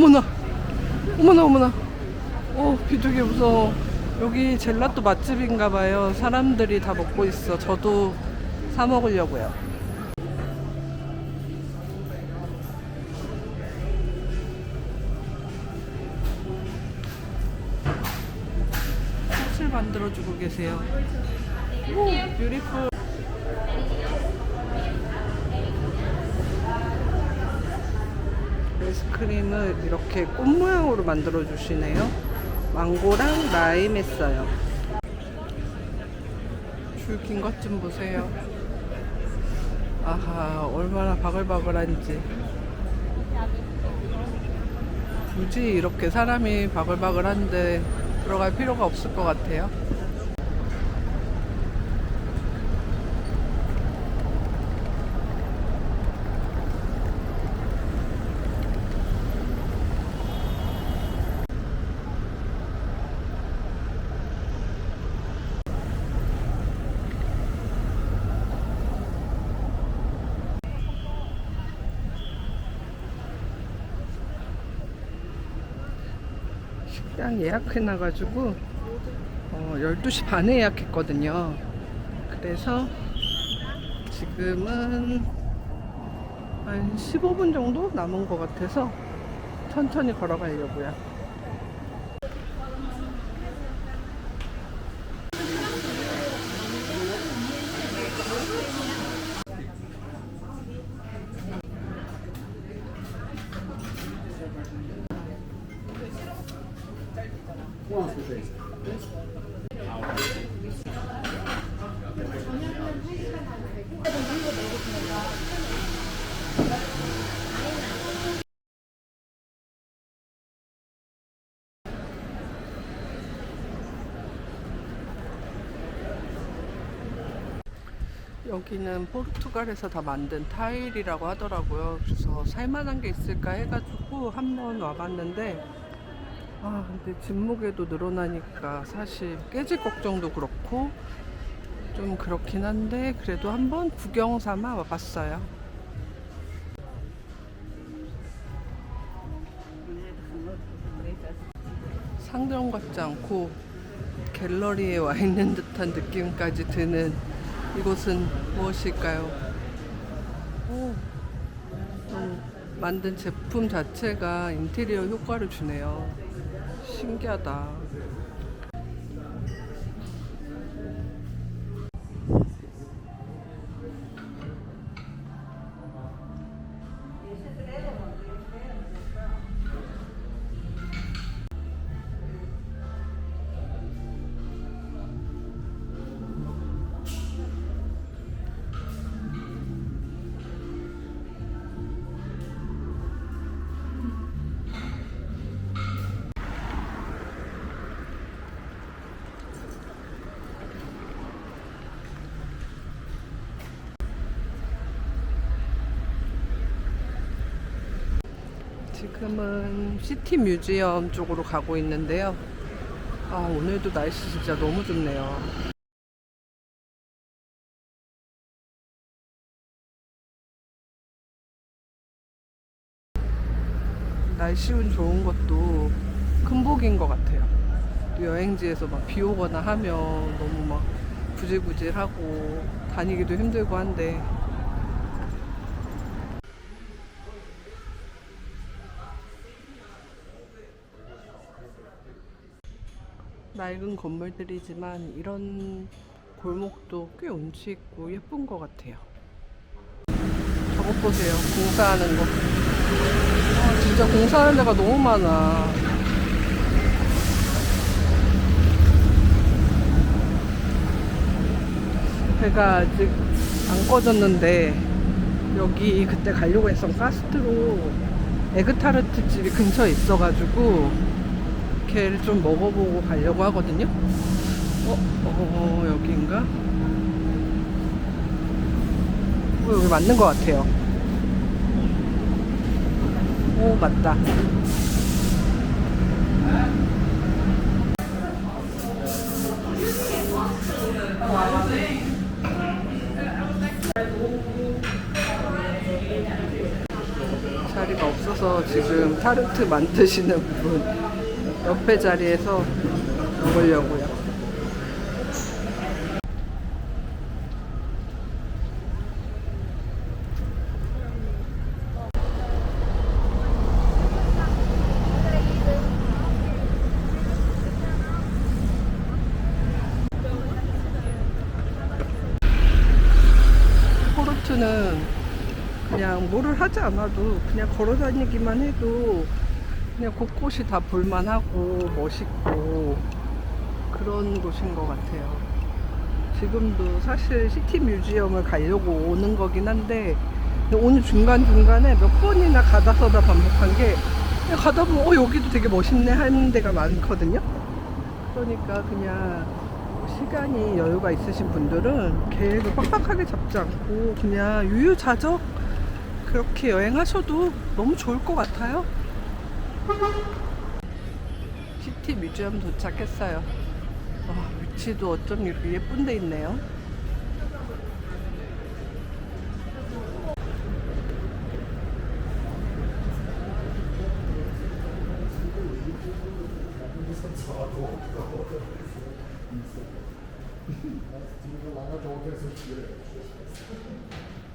어머나. 어머나 어머나. 어 비둘기 무서워. 여기 젤라또 맛집인가 봐요. 사람들이 다 먹고 있어. 저도 사 먹으려고요. 꽃을 만들어주고 계세요. 오 뷰티풀 아이스크림을 이렇게 꽃 모양으로 만들어 주시네요. 망고랑 라임 했어요. 줄 긴 것 좀 보세요. 아하, 얼마나 바글바글한지. 굳이 이렇게 사람이 바글바글한데 들어갈 필요가 없을 것 같아요. 식당 예약해놔가지고 어, 12시 반에 예약했거든요. 그래서 지금은 한 15분 정도 남은 것 같아서 천천히 걸어가려고요. 여기는 포르투갈에서 다 만든 타일이라고 하더라고요. 그래서 살만한 게 있을까 해가지고 한번 와봤는데, 아, 근데 집무게도 늘어나니까 사실 깨질 걱정도 그렇고, 좀 그렇긴 한데, 그래도 한번 구경 삼아 와봤어요. 상점 같지 않고 갤러리에 와 있는 듯한 느낌까지 드는 이곳은 무엇일까요? 오, 좀 만든 제품 자체가 인테리어 효과를 주네요. 신기하다. 지금은 시티 뮤지엄 쪽으로 가고 있는데요. 아, 오늘도 날씨 진짜 너무 좋네요. 날씨 운 좋은 것도 큰 복인 것 같아요. 또 여행지에서 막 비 오거나 하면 너무 막 구질구질하고 다니기도 힘들고 한데 낡은 건물들이지만 이런 골목도 꽤 운치 있고 예쁜 것 같아요. 저것 보세요. 공사하는 거. 아, 진짜 공사하는 데가 너무 많아. 배가 아직 안 꺼졌는데 여기 그때 가려고 했던 가스트로 에그타르트 집이 근처에 있어가지고 걔를 좀 먹어보고 가려고 하거든요. 어, 어 여기인가? 어, 여기 맞는 것 같아요. 오, 맞다. 자리가 없어서 지금 타르트 만드시는 분 옆에 자리에서 먹으려고요. 포르투는 그냥 뭐를 하지 않아도 그냥 걸어 다니기만 해도 그냥 곳곳이 다 볼만하고 멋있고 그런 곳인 것 같아요. 지금도 사실 시티 뮤지엄을 가려고 오는 거긴 한데 오늘 중간중간에 몇 번이나 가다 서다 반복한 게 가다 보면 어 여기도 되게 멋있네 하는 데가 많거든요. 그러니까 그냥 시간이 여유가 있으신 분들은 계획을 빡빡하게 잡지 않고 그냥 유유자적 그렇게 여행하셔도 너무 좋을 것 같아요. 시티 뮤지엄 도착했어요. 와, 위치도 어쩜 이렇게 예쁜 데 있네요.